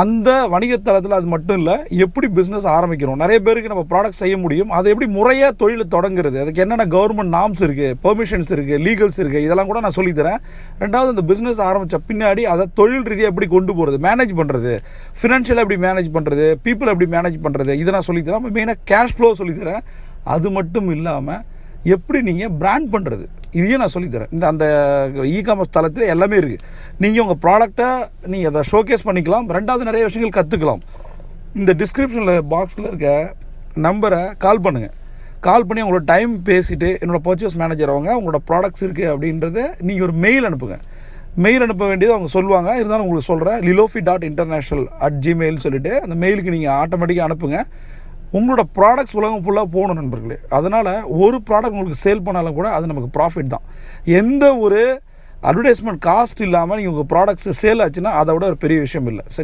அந்த வணிகத்தளத்தில் அது மட்டும் இல்லை எப்படி பிஸ்னஸ் ஆரம்பிக்கணும் நிறைய பேருக்கு நம்ம ப்ராடக்ட் செய்ய முடியும். அதை எப்படி முறையாக தொழிலை தொடங்குறது? அதுக்கு என்னென்ன கவர்மெண்ட் நாம்ஸ் இருக்குது பெர்மிஷன்ஸ் இருக்குது லீகல்ஸ் இருக்குது இதெல்லாம் கூட நான் சொல்லித்தரேன். ரெண்டாவது இந்த பிஸ்னஸ் ஆரம்பித்த பின்னாடி அதை தொழில் ரீதியாக எப்படி கொண்டு போகிறது மேனேஜ் பண்ணுறது ஃபினான்ஷியலாக எப்படி மேனேஜ் பண்ணுறது பீப்புள் எப்படி மேனேஜ் பண்ணுறது இதை நான் சொல்லித்தரேன். மெயினாக கேஷ் ஃப்ளோ சொல்லித்தரேன். அது மட்டும் இல்லாமல் எப்படி நீங்கள் பிராண்ட் பண்ணுறது இதையும் நான் சொல்லித்தரேன் இந்த அந்த இ காமர்ஸ் தளத்தில் எல்லாமே இருக்குது நீங்கள் உங்கள் ப்ராடக்டை நீங்கள் அதை ஷோகேஸ் பண்ணிக்கலாம். ரெண்டாவது நிறைய விஷயங்கள் கற்றுக்கலாம் இந்த டிஸ்கிரிப்ஷனில் பாக்ஸில் இருக்க நம்பரை கால் பண்ணுங்கள் கால் பண்ணி உங்களோட டைம் பேசிவிட்டு என்னோட பர்ச்சேஸ் மேனேஜர் அவங்க உங்களோட ப்ராடக்ட்ஸ் இருக்குது அப்படின்றத நீங்கள் ஒரு மெயில் அனுப்புங்க. மெயில் அனுப்ப வேண்டியது அவங்க சொல்லுவாங்க. இருந்தாலும் உங்களுக்கு சொல்கிறேன் lilofi dot international at Gmail சொல்லிட்டு அந்த மெயிலுக்கு நீங்கள் ஆட்டோமேட்டிக்காக அனுப்புங்க. உங்களோட ப்ராடக்ட்ஸ் உலகம் ஃபுல்லாக போகணும் நண்பர்களே. அதனால் ஒரு ப்ராடக்ட் உங்களுக்கு சேல் பண்ணாலும் கூட அது நமக்கு ப்ராஃபிட் தான். எந்த ஒரு அட்வர்டைஸ்மெண்ட் காஸ்ட் இல்லாமல் நீங்கள் உங்கள் ப்ராடக்ட்ஸ் சேல் ஆச்சுன்னா அதை விட ஒரு பெரிய விஷயம் இல்லை. சரி.